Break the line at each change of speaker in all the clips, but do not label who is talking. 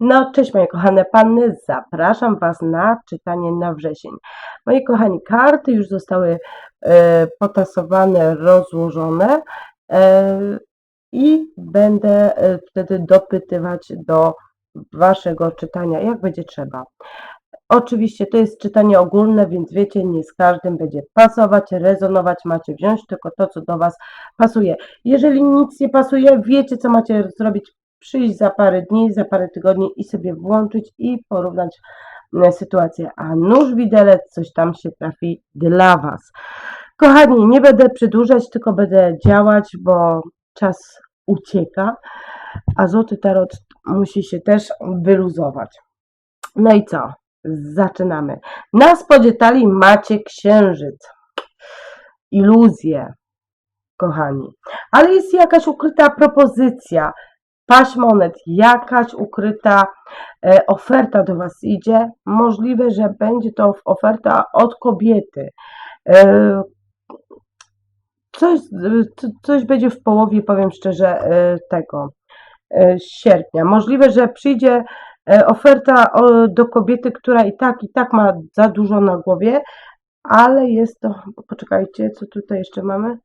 No, cześć moje kochane panny, zapraszam Was na czytanie na wrzesień. Moi kochani, karty już zostały e, potasowane, rozłożone e, i będę e, wtedy dopytywać do Waszego czytania, jak będzie trzeba. Oczywiście to jest czytanie ogólne, więc wiecie, nie z każdym będzie pasować, rezonować, macie wziąć tylko to, co do Was pasuje. Jeżeli nic nie pasuje, wiecie, co macie zrobić, przyjść za parę dni, za parę tygodni i sobie włączyć i porównać e, sytuację. A nóż widelec, coś tam się trafi dla Was. Kochani, nie będę przedłużać, tylko będę działać, bo czas ucieka, a złoty tarot musi się też wyluzować. No i co? Zaczynamy. Na spodzie talii macie księżyc. Iluzje, kochani. Ale jest jakaś ukryta propozycja. Paść monet, jakaś ukryta e, oferta do Was idzie. Możliwe, że będzie to oferta od kobiety. E, coś, co- coś będzie w połowie, powiem szczerze, e, tego sierpnia. Możliwe, że przyjdzie oferta do kobiety, która i tak, i tak ma za dużo na głowie, ale jest to, poczekajcie, co tutaj jeszcze mamy?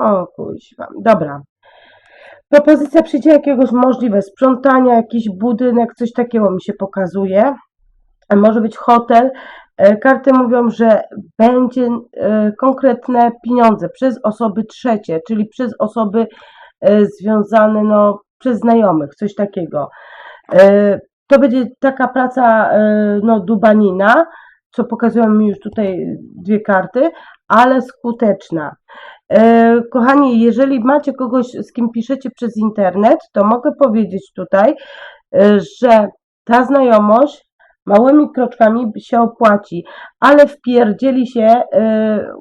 O, kuźwa, dobra. Propozycja przyjdzie jakiegoś możliwe sprzątania, jakiś budynek, coś takiego mi się pokazuje. E, Może być hotel. E, Karty mówią, że będzie e, konkretne pieniądze przez osoby trzecie, czyli przez osoby związane, no, przez znajomych, coś takiego. To będzie taka praca, no, dubanina, co pokazują mi już tutaj dwie karty, ale skuteczna. E, Kochani, jeżeli macie kogoś, z kim piszecie przez internet, to mogę powiedzieć tutaj, e, że ta znajomość małymi kroczkami się opłaci, ale wpierdzieli się e,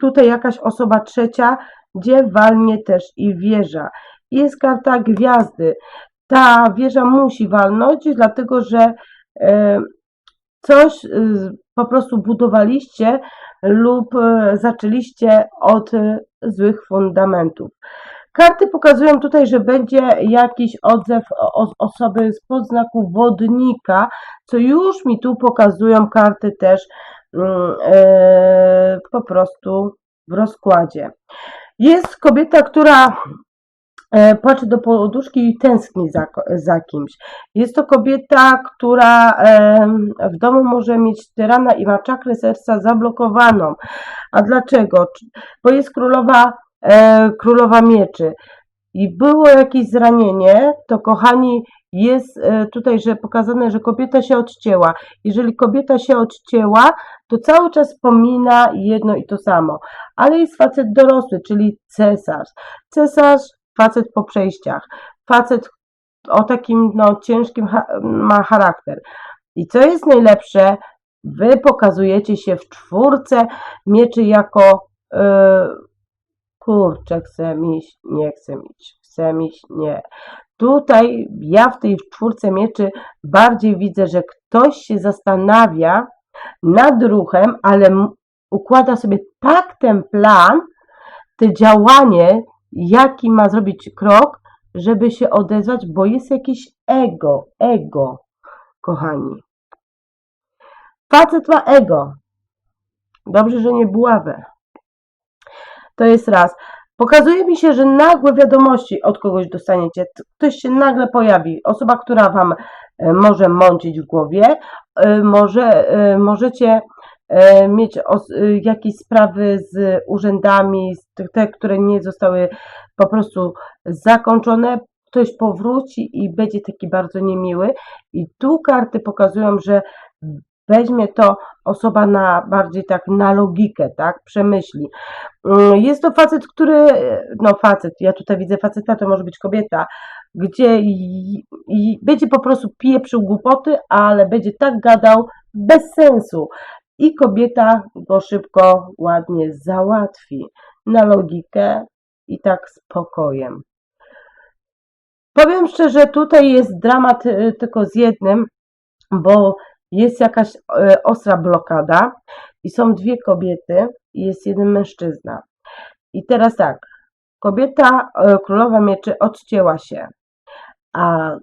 tutaj jakaś osoba trzecia, gdzie walnie też i wieża. Jest karta gwiazdy. Ta wieża musi walnąć, dlatego że coś po prostu budowaliście lub e, zaczęliście od e, złych fundamentów. Karty pokazują tutaj, że będzie jakiś odzew osoby z podznaku wodnika, co już mi tu pokazują karty też e, po prostu w rozkładzie. Jest kobieta, która płacze do poduszki i tęskni za, za kimś. Jest to kobieta, która w domu może mieć tyrana i ma czakrę serca zablokowaną. A dlaczego? Bo jest królowa, e, królowa mieczy. I było jakieś zranienie, to kochani, jest e, tutaj, że pokazane, że kobieta się odcięła. Jeżeli kobieta się odcięła, to cały czas pomina jedno i to samo. Ale jest facet dorosły, czyli cesarz. Cesarz, facet po przejściach. Facet o takim no, ciężkim ma charakter. I co jest najlepsze, wy pokazujecie się w czwórce mieczy jako e, kurczę, chcę nie chcę iść, chcę iść, nie. Tutaj ja w tej czwórce mieczy bardziej widzę, że ktoś się zastanawia nad ruchem, ale układa sobie tak ten plan, te działanie, jaki ma zrobić krok, żeby się odezwać, bo jest jakieś ego, ego, kochani. Facet ma ego. Dobrze, że nie buławę. To jest raz. Pokazuje mi się, że nagłe wiadomości od kogoś dostaniecie. Ktoś się nagle pojawi. Osoba, która Wam e, może mącić w głowie. E, Może, e, możecie mieć os- e, jakieś sprawy z urzędami, te, które nie zostały po prostu zakończone. Ktoś powróci i będzie taki bardzo niemiły. I tu karty pokazują, że weźmie to osoba na bardziej tak na logikę, tak, przemyśli. Mm, Jest to facet, który, no facet, ja tutaj widzę faceta, to może być kobieta, gdzie i, i będzie po prostu pieprzył głupoty, ale będzie tak gadał bez sensu. I kobieta go szybko, ładnie załatwi na logikę i tak spokojem. Powiem szczerze, tutaj jest dramat y, tylko z jednym, bo jest jakaś e, ostra blokada i są dwie kobiety i jest jeden mężczyzna. I teraz tak, kobieta, e, królowa mieczy odcięła się, a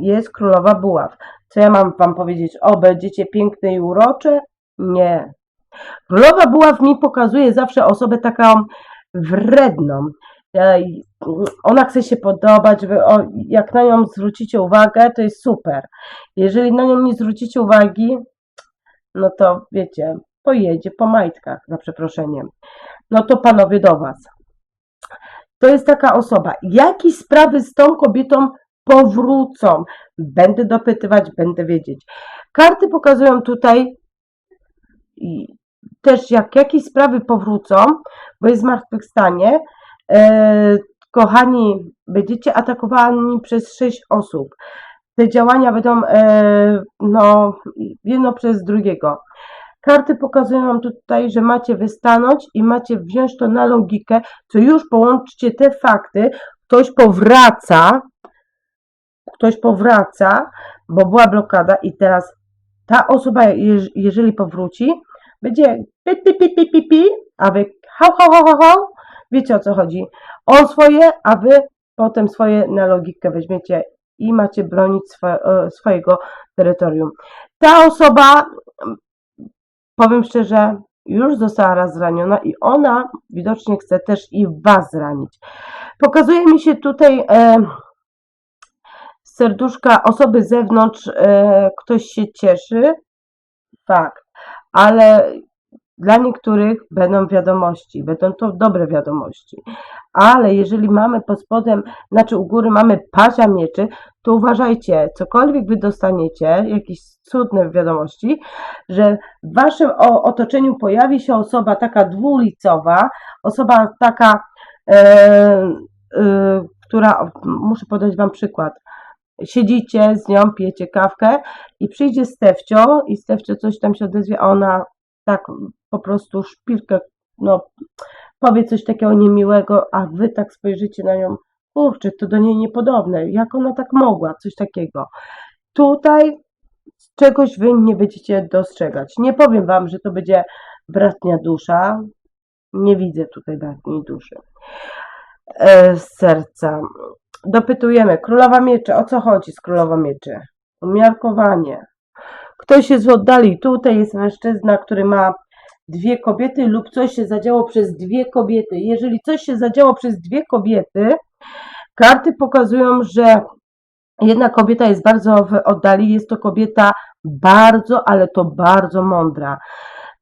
jest królowa buław. Co ja mam wam powiedzieć? O, będziecie piękne i urocze? Nie. Królowa buław mi pokazuje zawsze osobę taką wredną. E, Ona chce się podobać, jak na nią zwrócicie uwagę, to jest super. Jeżeli na nią nie zwrócicie uwagi, no to wiecie, pojedzie po majtkach, za przeproszeniem. No to panowie do was. To jest taka osoba. Jakie sprawy z tą kobietą powrócą? Będę dopytywać, będę wiedzieć. Karty pokazują tutaj też jak jakieś sprawy powrócą, bo jest zmartwychwstanie. E, kochani, będziecie atakowani przez sześć osób. Te działania będą e, no, jedno przez drugiego. Karty pokazują nam tutaj, że macie wystanąć i macie wziąć to na logikę, co już połączcie te fakty, ktoś powraca, ktoś powraca, bo była blokada i teraz ta osoba, jeż- jeżeli powróci, będzie pi, pi, pi, pi, pi, pi, a wy hał, hał, hał, hał. Wiecie o co chodzi. On swoje, a wy potem swoje na logikę weźmiecie i macie bronić swo, e, swojego terytorium. Ta osoba, mm, powiem szczerze, już została raz zraniona i ona widocznie chce też i was zranić. Pokazuje mi się tutaj e, serduszka osoby z zewnątrz, e, ktoś się cieszy, fakt, ale dla niektórych będą wiadomości, będą to dobre wiadomości, ale jeżeli mamy pod spodem, znaczy u góry mamy pasia mieczy, to uważajcie, cokolwiek wy dostaniecie, jakieś cudne wiadomości, że w waszym otoczeniu pojawi się osoba taka dwulicowa, osoba taka, e, e, która, muszę podać wam przykład, siedzicie z nią, pijecie kawkę i przyjdzie Stefcio i Stefcio coś tam się odezwie, a ona tak po prostu szpilkę, no powie coś takiego niemiłego, a wy tak spojrzycie na nią, kurczę, to do niej niepodobne, jak ona tak mogła, coś takiego. Tutaj czegoś wy nie będziecie dostrzegać. Nie powiem wam, że to będzie bratnia dusza, nie widzę tutaj bratniej duszy. E, serca. Dopytujemy, królowa mieczy, o co chodzi z królowa mieczy? Umiarkowanie. Ktoś jest w oddali, tutaj jest mężczyzna, który ma dwie kobiety lub coś się zadziało przez dwie kobiety. Jeżeli coś się zadziało przez dwie kobiety, karty pokazują, że jedna kobieta jest bardzo w oddali, jest to kobieta bardzo, ale to bardzo mądra.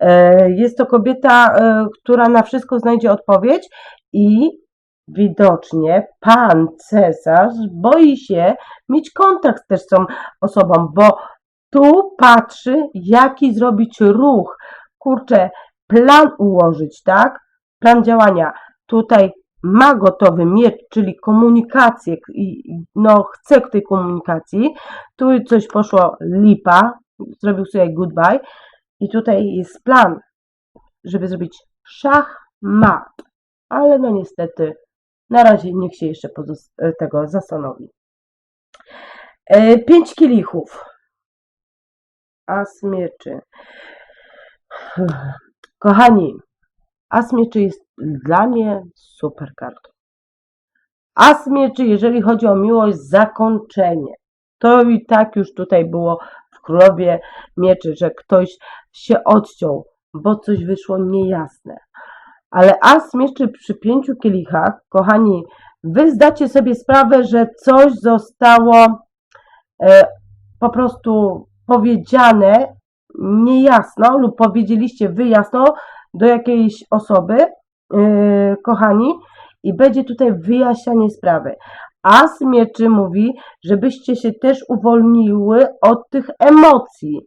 E, Jest to kobieta, e, która na wszystko znajdzie odpowiedź i widocznie pan cesarz boi się mieć kontakt też z tą osobą, bo tu patrzy, jaki zrobić ruch. Kurczę, plan ułożyć, tak? Plan działania. Tutaj ma gotowy miecz, czyli komunikację no chce tej komunikacji. Tu coś poszło lipa, zrobił sobie goodbye i tutaj jest plan, żeby zrobić szach mat. Ale no niestety na razie niech się jeszcze e, tego zastanowi. E, Pięć kielichów. As mieczy. Kochani, As mieczy jest dla mnie super kartą. As mieczy, jeżeli chodzi o miłość, zakończenie. To i tak już tutaj było w Królowie Mieczy, że ktoś się odciął, bo coś wyszło niejasne. Ale As mieczy przy pięciu kielichach, kochani, wy zdacie sobie sprawę, że coś zostało e, po prostu powiedziane niejasno lub powiedzieliście wy jasno do jakiejś osoby, e, kochani, i będzie tutaj wyjaśnianie sprawy. As mieczy mówi, żebyście się też uwolniły od tych emocji.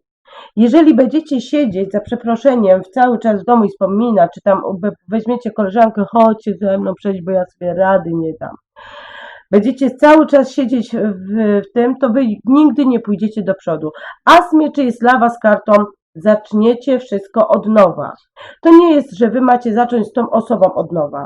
Jeżeli będziecie siedzieć za przeproszeniem w cały czas w domu i wspomina, czy tam we- weźmiecie koleżankę, chodźcie ze mną przejść, bo ja sobie rady nie dam. Będziecie cały czas siedzieć w, w tym, to wy nigdy nie pójdziecie do przodu. As mieczy jest dla was kartą, zaczniecie wszystko od nowa. To nie jest, że wy macie zacząć z tą osobą od nowa.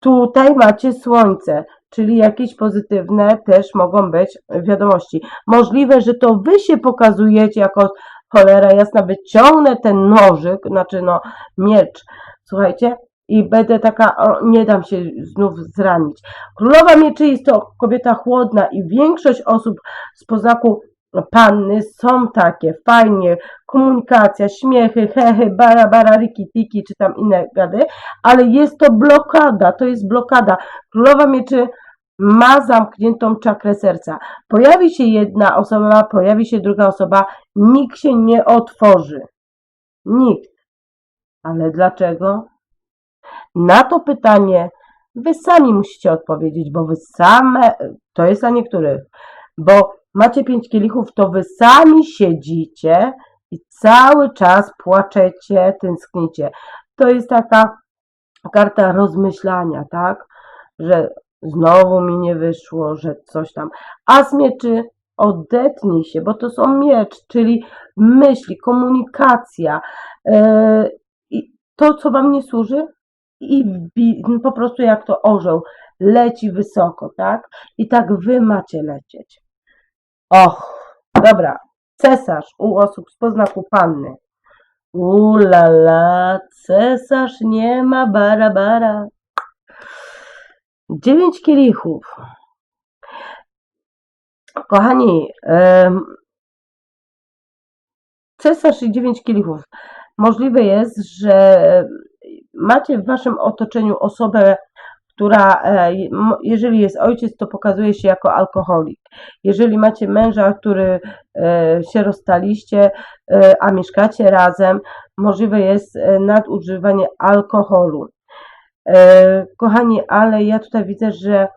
Tutaj macie słońce, czyli jakieś pozytywne też mogą być wiadomości. Możliwe, że to wy się pokazujecie jako cholera jasna, wyciągnę ten nożyk, znaczy no miecz, słuchajcie, i będę taka, o, nie dam się znów zranić. Królowa Mieczy jest to kobieta chłodna i większość osób z poznaku panny są takie, fajnie, komunikacja, śmiechy, hechy, bara, bara, riki, tiki, czy tam inne gady, ale jest to blokada, to jest blokada. Królowa Mieczy ma zamkniętą czakrę serca. Pojawi się jedna osoba, pojawi się druga osoba, nikt się nie otworzy. Nikt. Ale dlaczego? Na to pytanie wy sami musicie odpowiedzieć, bo wy same, to jest dla niektórych, bo macie pięć kielichów, to wy sami siedzicie i cały czas płaczecie, tęsknicie. To jest taka karta rozmyślania, tak? Że znowu mi nie wyszło, że coś tam. A z mieczy odetnij się, bo to są miecz, czyli myśli, komunikacja. Yy, i to, co wam nie służy, i po prostu jak to orzeł leci wysoko, tak? I tak wy macie lecieć. Och, dobra. Cesarz u osób z poznaku panny. Ulala, cesarz nie ma bara bara. Dziewięć kielichów. Kochani, cesarz i dziewięć kielichów. Możliwe jest, że macie w waszym otoczeniu osobę, która, e, jeżeli jest ojciec, to pokazuje się jako alkoholik. Jeżeli macie męża, który e, się rozstaliście, e, a mieszkacie razem, możliwe jest nadużywanie alkoholu. E, Kochani, ale ja tutaj widzę, że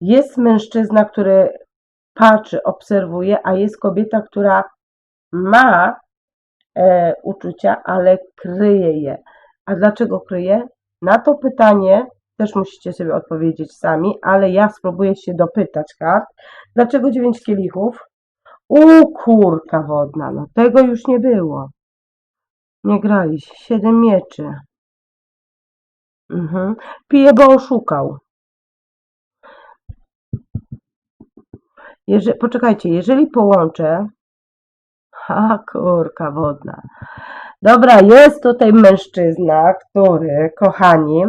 jest mężczyzna, który patrzy, obserwuje, a jest kobieta, która ma e, uczucia, ale kryje je. A dlaczego kryje? Na to pytanie też musicie sobie odpowiedzieć sami, ale ja spróbuję się dopytać kart. Dlaczego dziewięć kielichów? U kurka wodna, no tego już nie było. Nie graliście. Siedem mieczy. Mhm. Pije, bo oszukał. Jeże, poczekajcie, jeżeli połączę. Ha, kurka wodna. Dobra, jest tutaj mężczyzna, który, kochani,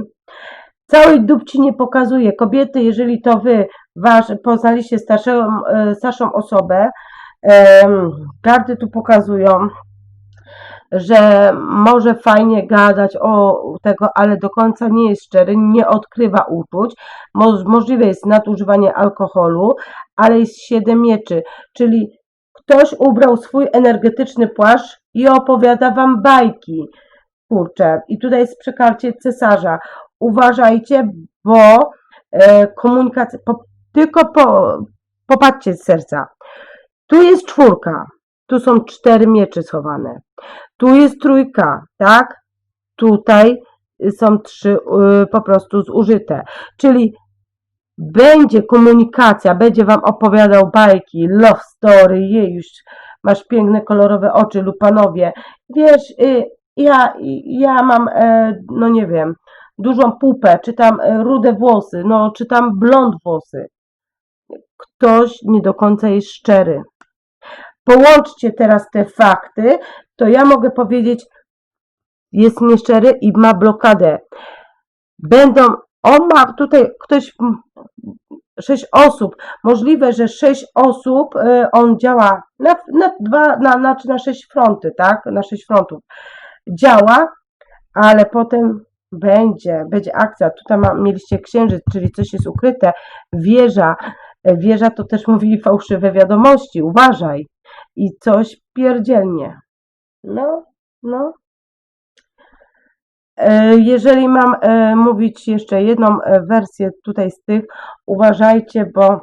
całej dupci nie pokazuje. Kobiety, jeżeli to wy wasz, poznaliście starszą, e, starszą osobę, em, karty tu pokazują, że może fajnie gadać o tego, ale do końca nie jest szczery, nie odkrywa uczuć. Mo- możliwe jest nadużywanie alkoholu, ale jest siedem mieczy, czyli ktoś ubrał swój energetyczny płaszcz i opowiada wam bajki. Kurczę, i tutaj jest przy karcie cesarza. Uważajcie, bo e, komunikacja, po, tylko po, popatrzcie z serca. Tu jest czwórka, tu są cztery miecze schowane. Tu jest trójka, tak? Tutaj są trzy y, po prostu zużyte. Czyli będzie komunikacja, będzie wam opowiadał bajki, love story, jej już masz piękne kolorowe oczy lub panowie. Wiesz, y, ja, ja mam, e, no nie wiem, dużą pupę, czy tam e, rude włosy, no czy tam blond włosy. Ktoś nie do końca jest szczery. Połączcie teraz te fakty, to ja mogę powiedzieć, jest nieszczery i ma blokadę. Będą, on ma tutaj ktoś, sześć osób, możliwe, że sześć osób, y, on działa na, na dwa, na, znaczy na sześć fronty, tak, na sześć frontów. Działa, ale potem będzie, będzie akcja, tutaj ma, mieliście księżyc, czyli coś jest ukryte, wieża, wieża to też mówi fałszywe wiadomości, uważaj i coś pierdzielnie. No, no. E, Jeżeli mam e, mówić jeszcze jedną e, wersję tutaj z tych, uważajcie, bo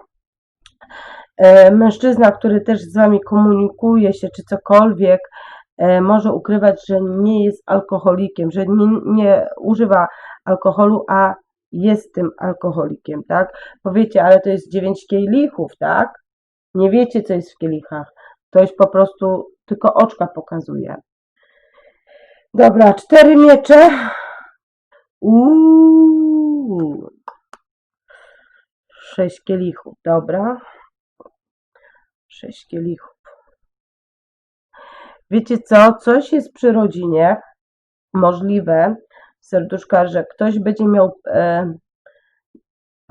mężczyzna, który też z wami komunikuje się, czy cokolwiek, może ukrywać, że nie jest alkoholikiem, że nie, nie używa alkoholu, a jest tym alkoholikiem, tak? Powiecie, ale to jest dziewięć kielichów, tak? Nie wiecie, co jest w kielichach. To jest po prostu tylko oczka pokazuje. Dobra, cztery miecze. Uuu. Sześć kielichów, dobra. Sześć kielichów. Wiecie co? Coś jest przy rodzinie. Możliwe, serduszka, że ktoś będzie miał e,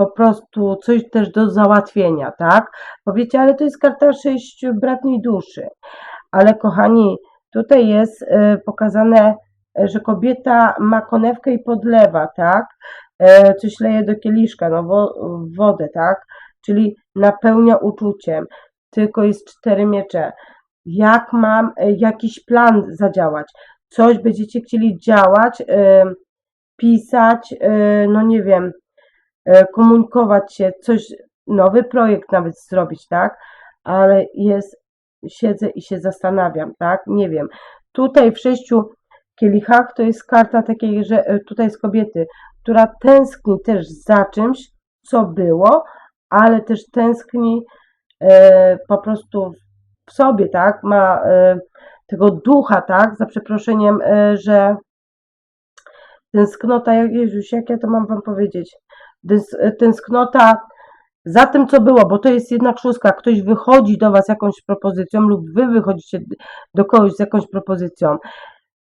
po prostu coś też do załatwienia, tak? Powiecie, ale to jest karta sześć bratniej duszy. Ale kochani, tutaj jest e, pokazane, e, że kobieta ma konewkę i podlewa, tak? E, coś leje do kieliszka, no wo, wodę, tak? Czyli napełnia uczuciem. Tylko jest cztery miecze. Jak mam jakiś plan zadziałać? Coś będziecie chcieli działać, pisać, no nie wiem, komunikować się, coś, nowy projekt nawet zrobić, tak? Ale jest, siedzę i się zastanawiam, tak? Nie wiem. Tutaj w sześciu kielichach to jest karta takiej, że e, tutaj jest kobiety, która tęskni też za czymś, co było, ale też tęskni e, po prostu w sobie, tak? Ma e, tego ducha, tak? Za przeproszeniem, e, że tęsknota, jak- Jezus, jak ja to mam wam powiedzieć? Tęs- Tęsknota za tym, co było, bo to jest jednak szóstka. Ktoś wychodzi do was jakąś propozycją lub wy wychodzicie do kogoś z jakąś propozycją.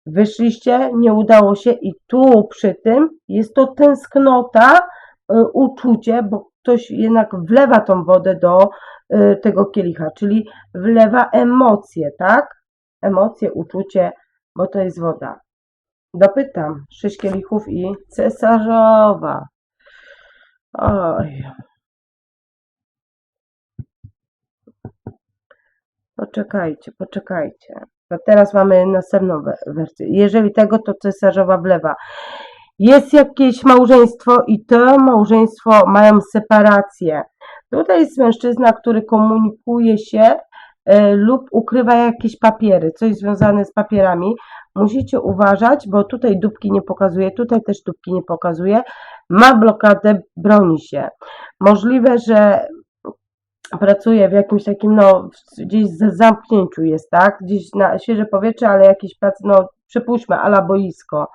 Wyszliście, nie udało się i tu przy tym jest to tęsknota, y, uczucie, bo ktoś jednak wlewa tą wodę do y, tego kielicha, czyli wlewa emocje, tak? Emocje, uczucie, bo to jest woda. Dopytam. Sześć kielichów i cesarzowa. Oj. Poczekajcie, poczekajcie. To teraz mamy następną we- wersję. Jeżeli tego, to cesarzowa wlewa. Jest jakieś małżeństwo i to małżeństwo mają separację. Tutaj jest mężczyzna, który komunikuje się e, lub ukrywa jakieś papiery, coś związane z papierami. Musicie uważać, bo tutaj dupki nie pokazuje, tutaj też dupki nie pokazuje. Ma blokadę, broni się. Możliwe, że pracuje w jakimś takim, no, gdzieś w zamknięciu jest, tak? Gdzieś na świeże powietrze, ale jakieś pracy, no, przypuśćmy, ala boisko,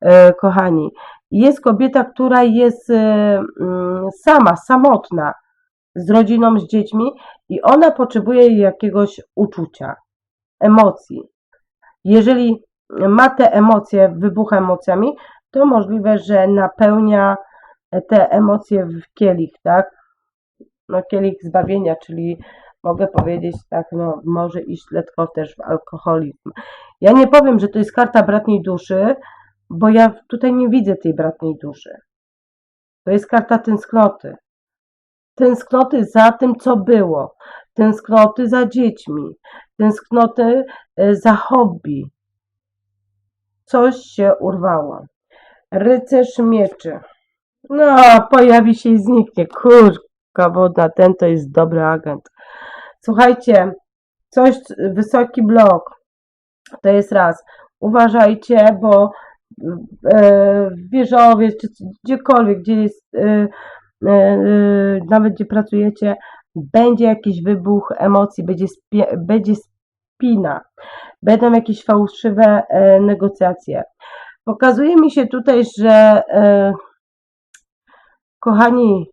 e, kochani. Jest kobieta, która jest mm, sama, samotna, z rodziną, z dziećmi i ona potrzebuje jakiegoś uczucia, emocji. Jeżeli ma te emocje, wybucha emocjami, to możliwe, że napełnia te emocje w kielich, tak? No, kielich zbawienia, czyli mogę powiedzieć tak, no, może iść lekko też w alkoholizm. Ja nie powiem, że to jest karta bratniej duszy, bo ja tutaj nie widzę tej bratniej duszy. To jest karta tęsknoty. Tęsknoty za tym, co było. Tęsknoty za dziećmi. Tęsknoty e, za hobby. Coś się urwało. Rycerz mieczy. No, pojawi się i zniknie. Kurka wodna, ten to jest dobry agent. Słuchajcie, coś, wysoki blok. To jest raz. Uważajcie, bo e, w Wieżowie, czy gdziekolwiek, gdzie jest, e, e, nawet gdzie pracujecie, będzie jakiś wybuch emocji, będzie, spie, będzie spina, będą jakieś fałszywe e, negocjacje. Pokazuje mi się tutaj, że e, kochani,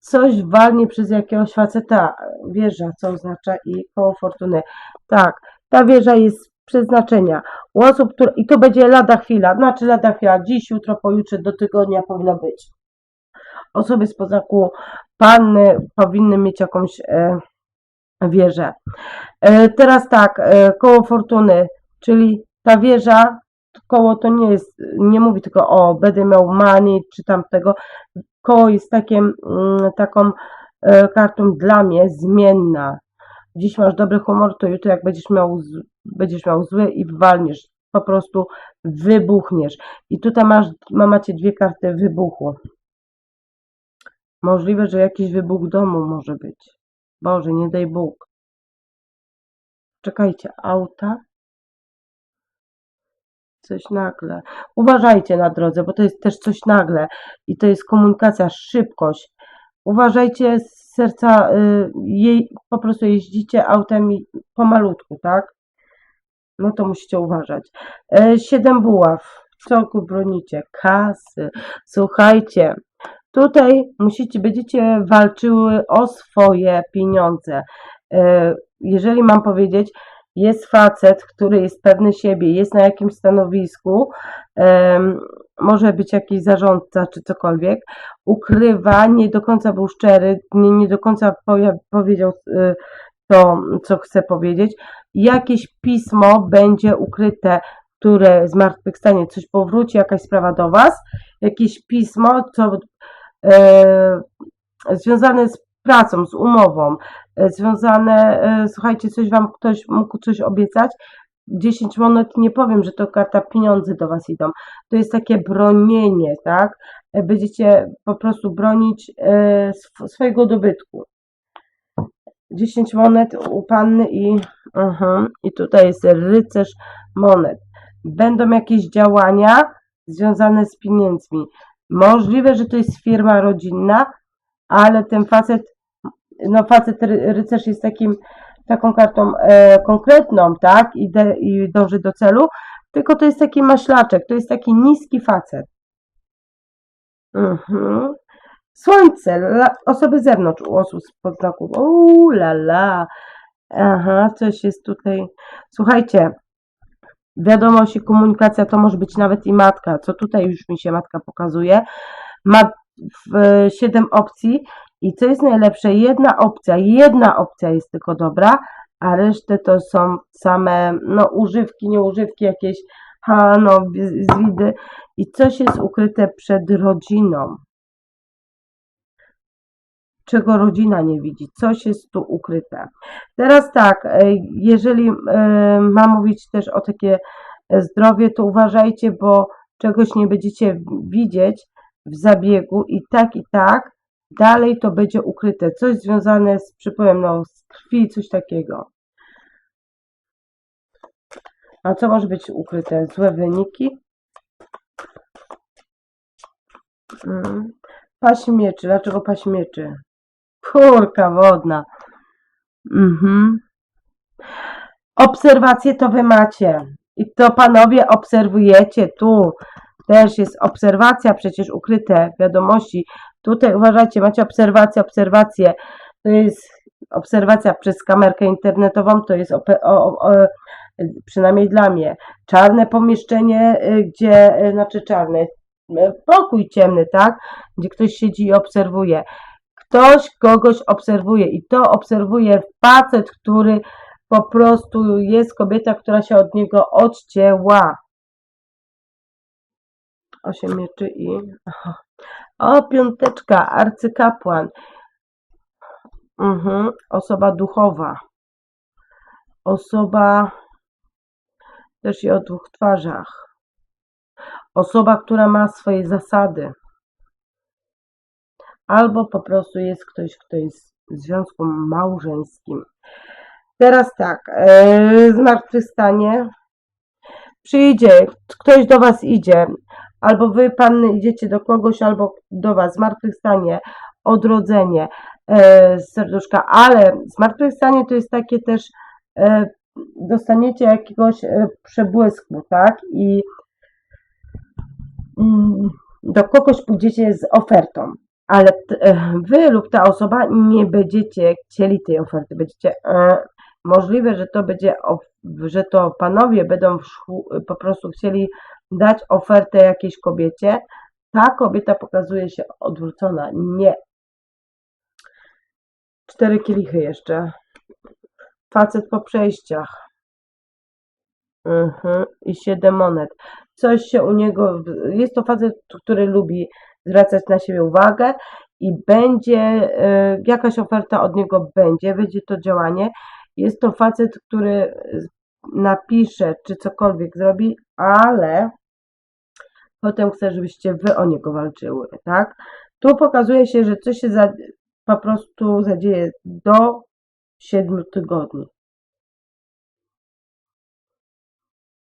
coś walnie przez jakiegoś faceta, wieża, co oznacza i koło fortuny. Tak, ta wieża jest przeznaczenia. U osób, które, i to będzie lada chwila, znaczy lada chwila, dziś, jutro, pojutrze, do tygodnia powinno być. Osoby z poznaku panny powinny mieć jakąś e, wieżę. E, teraz tak, e, koło fortuny, czyli ta wieża, koło to nie jest, nie mówi tylko o będę miał money czy tamtego. Koło jest takim, mm, taką e, kartą dla mnie zmienna. Dziś masz dobry humor, to jutro jak będziesz miał, będziesz miał zły i walniesz. Po prostu wybuchniesz. I tutaj masz, ma- macie dwie karty wybuchu. Możliwe, że jakiś wybuch domu może być. Boże, nie daj Bóg. Czekajcie, auta? Coś nagle. Uważajcie na drodze, bo to jest też coś nagle i to jest komunikacja, szybkość. Uważajcie z serca, y, jej, po prostu jeździcie autem i pomalutku, tak? No to musicie uważać. E, Siedem buław. Co bronicie? Kasy. Słuchajcie, tutaj musicie, będziecie walczyły o swoje pieniądze. E, Jeżeli mam powiedzieć, jest facet, który jest pewny siebie, jest na jakimś stanowisku, może być jakiś zarządca czy cokolwiek, ukrywa, nie do końca był szczery, nie, nie do końca powie, powiedział y, to, co chce powiedzieć. Jakieś pismo będzie ukryte, które zmartwychwstanie, coś powróci, jakaś sprawa do Was, jakieś pismo, co e, związane z pracą, z umową, e, związane, e, słuchajcie, coś Wam ktoś mógł coś obiecać, 10 monet, nie powiem, że to karta pieniądze do Was idą. To jest takie bronienie, tak? E, Będziecie po prostu bronić sw- swojego dobytku. 10 monet u panny i, mhm, i tutaj jest rycerz monet. Będą jakieś działania związane z pieniędzmi. Możliwe, że to jest firma rodzinna, ale ten facet, no facet ry- rycerz jest takim, taką kartą e, konkretną, tak, i, de, i dąży do celu, tylko to jest taki maślaczek, to jest taki niski facet. Mhm. Słońce, la, osoby z zewnątrz osób spod znaku. Uuu, la la. Aha, coś jest tutaj. Słuchajcie, wiadomość i komunikacja to może być nawet i matka, co tutaj już mi się matka pokazuje. Ma w, 7 opcji i co jest najlepsze, jedna opcja, jedna opcja jest tylko dobra, a resztę to są same, no używki, nieużywki jakieś, ha, no, z- zwidy i coś jest ukryte przed rodziną. Czego rodzina nie widzi, coś jest tu ukryte. Teraz tak, e, jeżeli e, mam mówić też o takie e, zdrowie, to uważajcie, bo czegoś nie będziecie widzieć w zabiegu i tak i tak dalej to będzie ukryte. Coś związane z przypływem no, z krwi, coś takiego. A co może być ukryte? Złe wyniki? Mm. Mieczy. Dlaczego paść mieczy? Kurka wodna. Mhm. Obserwacje to wy macie. I to panowie obserwujecie tu. Też jest obserwacja przecież ukryte wiadomości. Tutaj uważajcie, macie obserwację, obserwację. To jest obserwacja przez kamerkę internetową, to jest o, o, o, przynajmniej dla mnie. Czarne pomieszczenie, y, gdzie, y, znaczy czarny, y, pokój ciemny, tak? Gdzie ktoś siedzi i obserwuje ktoś kogoś obserwuje i to obserwuje facet, który po prostu jest kobieta, która się od niego odcięła. Osiem mieczy i... O, piąteczka, arcykapłan. Mhm. Osoba duchowa. Osoba też i o dwóch twarzach. Osoba, która ma swoje zasady albo po prostu jest ktoś, kto jest w związku małżeńskim. Teraz tak, e, zmartwychwstanie. Przyjdzie, ktoś do Was idzie, albo Wy, panny, idziecie do kogoś, albo do Was, zmartwychwstanie, odrodzenie, e, serduszka, ale zmartwychwstanie to jest takie też, e, dostaniecie jakiegoś e, przebłysku, tak? I mm, do kogoś pójdziecie z ofertą. Ale t- e, wy lub ta osoba nie będziecie chcieli tej oferty, będziecie e, możliwe, że to będzie, że to panowie będą po prostu chcieli dać ofertę jakiejś kobiecie, ta kobieta pokazuje się odwrócona, nie. Cztery kielichy jeszcze. Facet po przejściach. Mhm. I siedem monet. Coś się u niego, jest to facet, który lubi zwracać na siebie uwagę i będzie e, jakaś oferta od niego będzie, będzie to działanie. Jest to facet, który napisze, czy cokolwiek zrobi, ale potem chce, żebyście wy o niego walczyły, tak? Tu pokazuje się, że coś się za, po prostu zadzieje do 7 tygodni.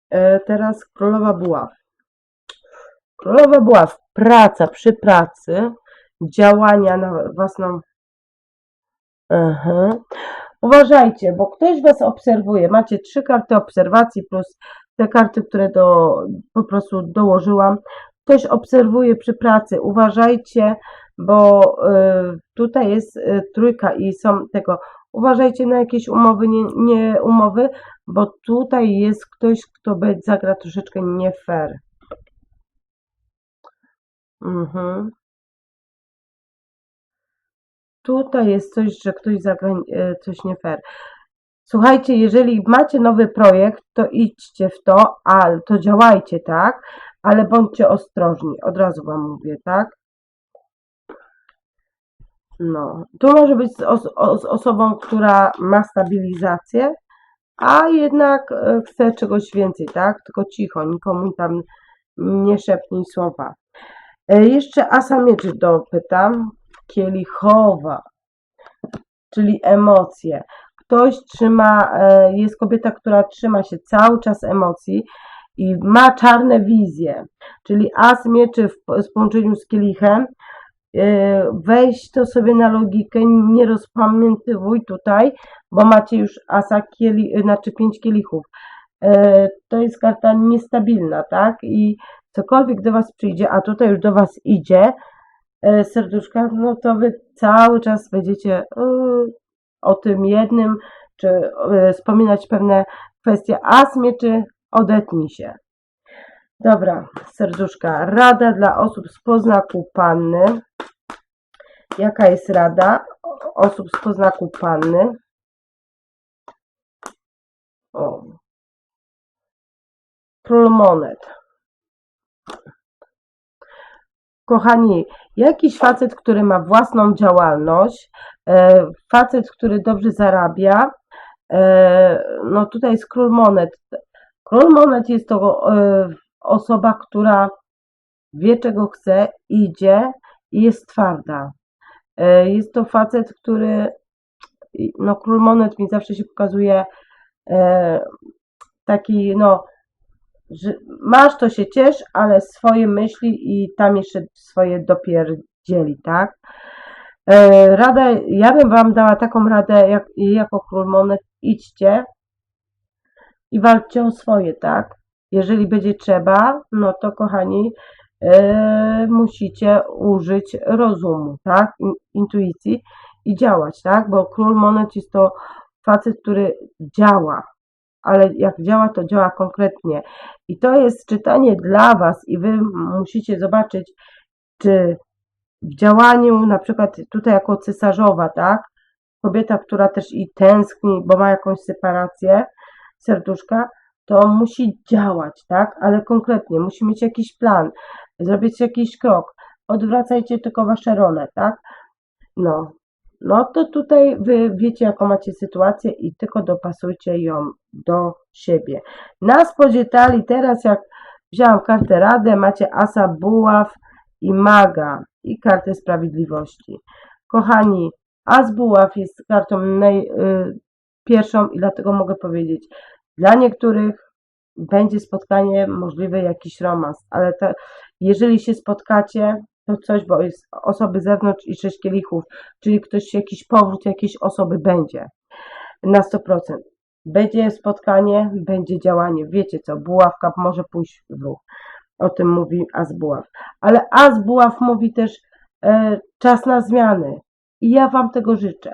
E, teraz królowa buław. Królowa buław, praca przy pracy, działania na własną. Aha. Uważajcie, bo ktoś was obserwuje. Macie trzy karty obserwacji plus te karty, które do, po prostu dołożyłam. Ktoś obserwuje przy pracy. Uważajcie, bo y, tutaj jest y, trójka i są tego. uważajcie na jakieś umowy, nie, nie umowy, bo tutaj jest ktoś, kto be- zagra troszeczkę nie fair. Mhm. Tutaj jest coś, że ktoś zagra e, coś nie fair. Słuchajcie, jeżeli macie nowy projekt, to idźcie w to, ale to działajcie, tak? Ale bądźcie ostrożni, od razu Wam mówię, tak? No, tu może być z, os- z osobą, która ma stabilizację, a jednak e, chce czegoś więcej, tak? Tylko cicho, nikomu tam nie szepnij słowa. E, Jeszcze asa mieczy dopytam. Kielichowa, czyli emocje. Ktoś trzyma, e, jest kobieta, która trzyma się cały czas emocji i ma czarne wizje, czyli as mieczy w, połączeniu z kielichem. E, Weź to sobie na logikę, nie rozpamiętywuj tutaj, bo macie już asa kieli, znaczy pięć kielichów. E, To jest karta niestabilna, tak? I cokolwiek do Was przyjdzie, a tutaj już do Was idzie, serduszka, no to Wy cały czas będziecie o tym jednym, czy e, wspominać pewne kwestie. As mieczy, odetnij się. Dobra, serduszka. Rada dla osób z poznaku panny. Jaka jest rada osób z poznaku panny? O. Król monet. Kochani, jakiś facet, który ma własną działalność, facet, który dobrze zarabia, e, no tutaj jest król monet. Król monet jest to e, osoba, która wie czego chce, idzie i jest twarda. E, Jest to facet, który, no król monet mi zawsze się pokazuje e, taki, no, że masz to się ciesz, ale swoje myśli i tam jeszcze swoje dopierdzieli, tak? E, Rada, ja bym wam dała taką radę, jak, jako król monet, idźcie i walczcie o swoje, tak? Jeżeli będzie trzeba, no to kochani, e, musicie użyć rozumu, tak? In, intuicji i działać, tak? Bo król monet jest to facet, który działa, ale jak działa, to działa konkretnie. I to jest czytanie dla Was i Wy musicie zobaczyć, czy działaniu, na przykład tutaj jako cesarzowa, tak? Kobieta, która też i tęskni, bo ma jakąś separację serduszka, to musi działać, tak? Ale konkretnie, musi mieć jakiś plan, zrobić jakiś krok. Odwracajcie tylko Wasze role, tak? No, no to tutaj wy wiecie, jaką macie sytuację i tylko dopasujcie ją do siebie. Na spodzie talii teraz, jak wziąłam kartę Radę, macie Asa Buław i Maga i kartę Sprawiedliwości. Kochani, As Buław jest kartą naj, y, pierwszą i dlatego mogę powiedzieć, dla niektórych będzie spotkanie, możliwy jakiś romans, ale to, jeżeli się spotkacie, to coś, bo jest osoby zewnątrz i sześć kielichów, czyli ktoś, jakiś powrót jakiejś osoby będzie na 100%. Będzie spotkanie, będzie działanie. Wiecie co, buławka może pójść w ruch. O tym mówi As Buław. Ale As Buław mówi też e, czas na zmiany. I ja Wam tego życzę.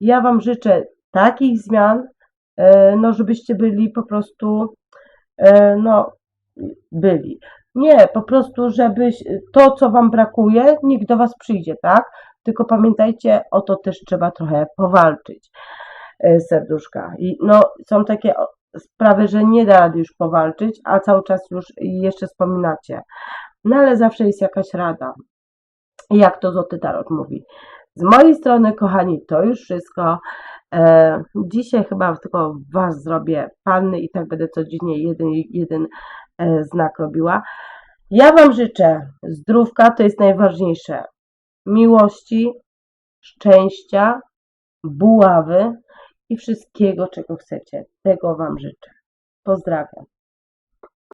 Ja Wam życzę takich zmian, e, no żebyście byli po prostu, e, no byli. Nie, po prostu, żebyś to, co Wam brakuje, niech do Was przyjdzie, tak? Tylko pamiętajcie, o to też trzeba trochę powalczyć, e, serduszka. I no, są takie sprawy, że nie da rady już powalczyć, a cały czas już jeszcze wspominacie. No ale zawsze jest jakaś rada. Jak to Złoty Tarot mówi. Z mojej strony, kochani, to już wszystko. E, dzisiaj chyba tylko Was zrobię panny i tak będę codziennie jeden, jeden e, znak robiła. Ja Wam życzę zdrówka, to jest najważniejsze. Miłości, szczęścia, buławy i wszystkiego, czego chcecie. Tego Wam życzę. Pozdrawiam.